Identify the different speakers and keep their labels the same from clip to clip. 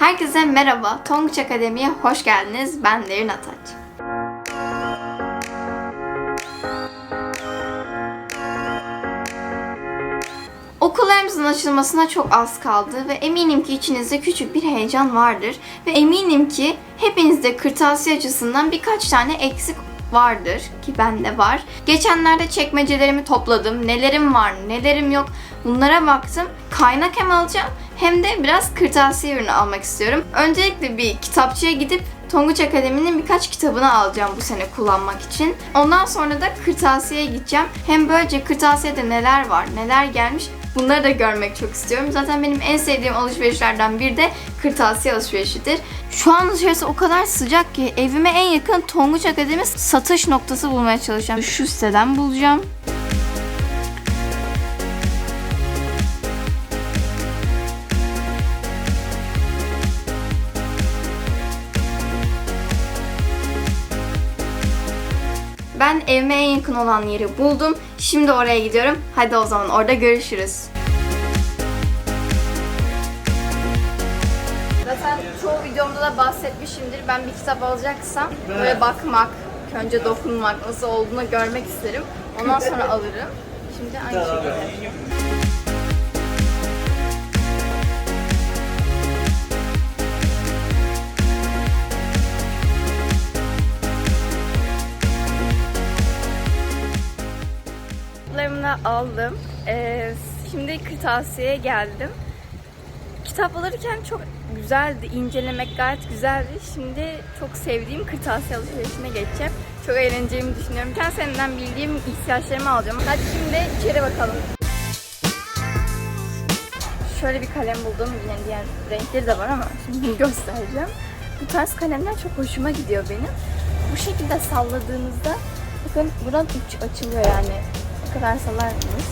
Speaker 1: Herkese merhaba. Tonguç Akademi'ye hoş geldiniz. Ben Derin Ataç. Okullarımızın açılmasına çok az kaldı ve eminim ki içinizde küçük bir heyecan vardır. Ve eminim ki hepinizde kırtasiye açısından birkaç tane eksik vardır ki bende var. Geçenlerde çekmecelerimi topladım. Nelerim var, nelerim yok. Bunlara baktım. Kaynak hem alacağım hem de biraz kırtasiye ürünü almak istiyorum. Öncelikle bir kitapçıya gidip Tonguç Akademi'nin birkaç kitabını alacağım bu sene kullanmak için. Ondan sonra da kırtasiyeye gideceğim. Hem böylece kırtasiyede neler var, neler gelmiş bunları da görmek çok istiyorum. Zaten benim en sevdiğim alışverişlerden biri de kırtasiye alışverişidir. Şu an dışarısı o kadar sıcak ki evime en yakın Tonguç Akademi satış noktası bulmaya çalışacağım. Şu siteden bulacağım. Ben evime en yakın olan yeri buldum. Şimdi oraya gidiyorum. Hadi o zaman orada görüşürüz. Zaten çoğu videomda da bahsetmişimdir. Ben bir kitap alacaksam böyle bakmak, önce dokunmak, nasıl olduğunu görmek isterim. Ondan sonra alırım. Şimdi aynı şekilde. Aldım. Ee, şimdi kırtasiyeye geldim. Kitap alırken çok güzeldi. incelemek gayet güzeldi. Şimdi çok sevdiğim kırtasiye alışverişine geçeceğim. Çok eğleneceğimi düşünüyorum. Geçen seneden bildiğim ihtiyaçlarımı alacağım. Hadi şimdi içeri bakalım. Şöyle bir kalem buldum. Yine diğer renkleri de var ama şimdi göstereceğim. Bu tarz kalemler çok hoşuma gidiyor benim. Bu şekilde salladığınızda bakın buradan uç açılıyor yani. Kadar sallardınız.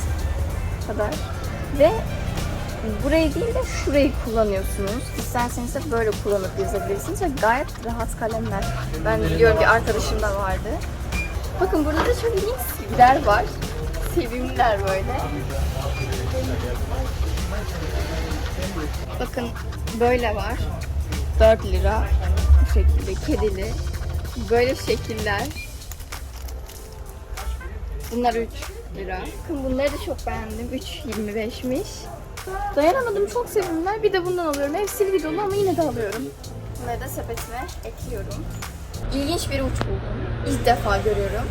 Speaker 1: Bu kadar. Ve burayı değil de şurayı kullanıyorsunuz. İsterseniz de böyle kullanıp yazabilirsiniz ve gayet rahat kalemler. Ben biliyorum bir arkadaşım da vardı. Bakın burada da çok ilginç silgiler var. Sevimliler böyle. Bakın böyle var. 4 lira. Bu şekilde kedili. Böyle şekiller. Bunlar 3 lira. Bakın bunları da çok beğendim. 3.25'miş. Dayanamadım çok sevimliler. Bir de bundan alıyorum. Ev silgi dolu ama yine de alıyorum. Bunları da sepetime ekliyorum. İlginç bir uç buldum. İlk defa görüyorum.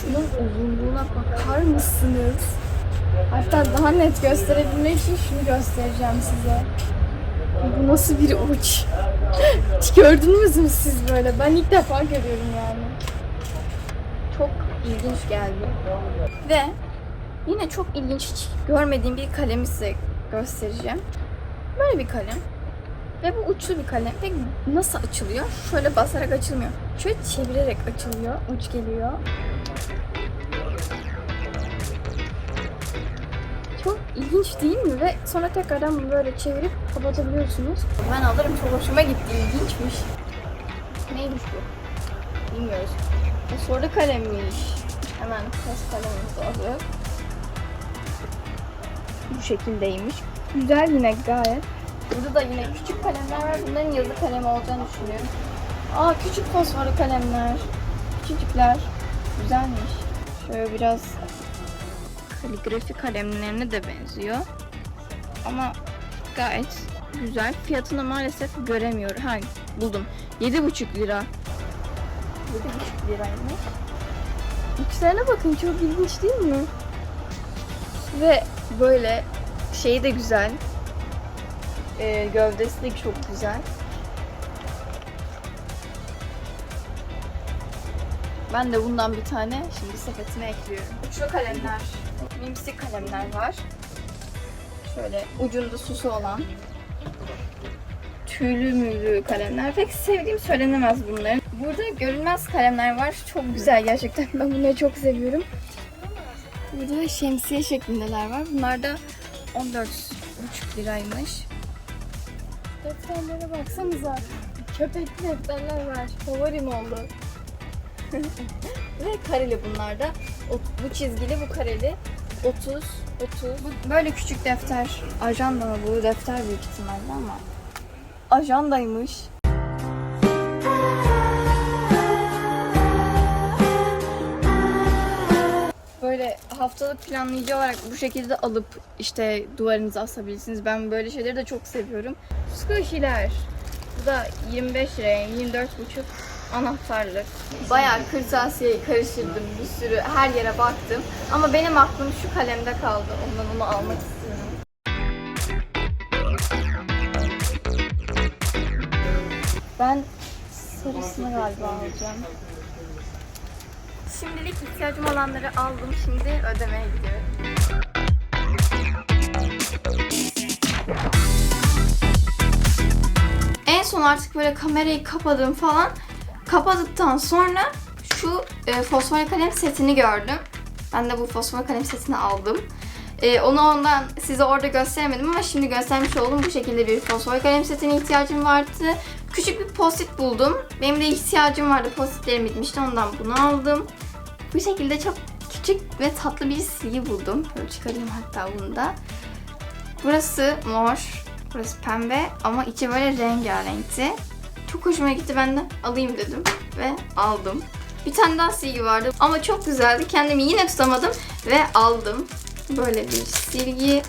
Speaker 1: Şunun uzunluğuna bakar mısınız? Hatta daha net gösterebilmek için şunu göstereceğim size. Bu nasıl bir uç? Hiç gördünüz mü siz böyle? Ben ilk defa görüyorum yani. Çok ilginç geldi. Ve yine çok ilginç hiç görmediğim bir kalemi size göstereceğim. Böyle bir kalem. Ve bu uçlu bir kalem. Peki nasıl açılıyor? Şöyle basarak açılmıyor. Şöyle çevirerek açılıyor. Uç geliyor. Çok ilginç değil mi? Ve sonra tekrardan bunu böyle çevirip kapatabiliyorsunuz. Ben alırım çok hoşuma gitti. İlginçmiş. Neymiş bu? Bilmiyoruz. Bu soru kalemmiş. Hemen test kalemimizi alıp. Bu şekildeymiş. Güzel yine gayet. Burada da yine küçük kalemler var. Bunların yazı kalemi olacağını düşünüyorum. Aa küçük fosforlu kalemler. Küçücükler. Güzelmiş. Şöyle biraz kaligrafi kalemlerine de benziyor. Ama gayet güzel. Fiyatını maalesef göremiyorum. Ha buldum. 7,5 lira. 7,5 liraymış. İçlerine bakın çok ilginç değil mi? Ve böyle şeyi de güzel. Ee, gövdesi de çok güzel. Ben de bundan bir tane şimdi sepetime ekliyorum. Uçlu kalemler, mimsi kalemler var. Şöyle ucunda susu olan tüylü mülü kalemler. Pek sevdiğim söylenemez bunların. Burada görünmez kalemler var. Çok güzel gerçekten. Ben bunları çok seviyorum. Burada şemsiye şeklindeler var. Bunlar da 14,5 liraymış. Defterlere baksanıza. Köpekli defterler var. Favorim oldu. Ve kareli bunlar da. Bu çizgili, bu kareli. 30, 30. Bu böyle küçük defter. Ajanda mı bu? Defter büyük ihtimalle ama. Ajandaymış. Böyle haftalık planlayıcı olarak bu şekilde alıp işte duvarınıza asabilirsiniz. Ben böyle şeyleri de çok seviyorum. Squishy'ler. Bu da 25 liraya, 24,5 anahtarlık. Bayağı kırtasiyeyi karıştırdım bir sürü her yere baktım. Ama benim aklım şu kalemde kaldı. Ondan onu almak istiyorum. Ben sarısını galiba alacağım. Şimdilik ihtiyacım olanları aldım. Şimdi ödemeye gidiyorum. En son artık böyle kamerayı kapadım falan. Kapadıktan sonra şu e, fosfor kalem setini gördüm. Ben de bu fosfor kalem setini aldım. E, onu ondan size orada gösteremedim ama şimdi göstermiş oldum. Bu şekilde bir fosfor kalem setine ihtiyacım vardı. Küçük bir post buldum. Benim de ihtiyacım vardı. Postitlerim bitmişti. Ondan bunu aldım. Bu şekilde çok küçük ve tatlı bir silgi buldum. Böyle çıkarayım hatta bunu da. Burası mor, burası pembe ama içi böyle rengarenkti. Çok hoşuma gitti ben de alayım dedim ve aldım. Bir tane daha silgi vardı ama çok güzeldi. Kendimi yine tutamadım ve aldım. Böyle bir silgi.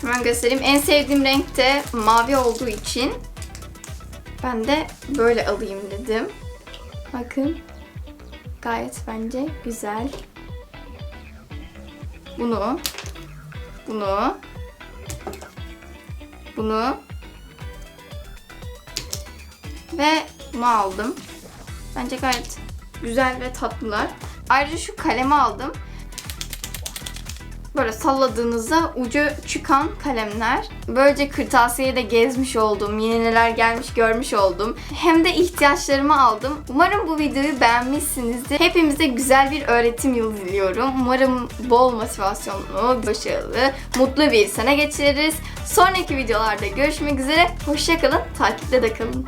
Speaker 1: Hemen göstereyim. En sevdiğim renk de mavi olduğu için ben de böyle alayım dedim. Bakın. Gayet bence güzel. Bunu, bunu, bunu ve bunu aldım. Bence gayet güzel ve tatlılar. Ayrıca şu kalemi aldım. Böyle salladığınızda ucu çıkan kalemler. Böylece kırtasiyeyi de gezmiş oldum. Yeni neler gelmiş görmüş oldum. Hem de ihtiyaçlarımı aldım. Umarım bu videoyu beğenmişsinizdir. Hepimize güzel bir öğretim yılı diliyorum. Umarım bol motivasyonlu, başarılı, mutlu bir sene geçiririz. Sonraki videolarda görüşmek üzere. Hoşçakalın, takipte de kalın.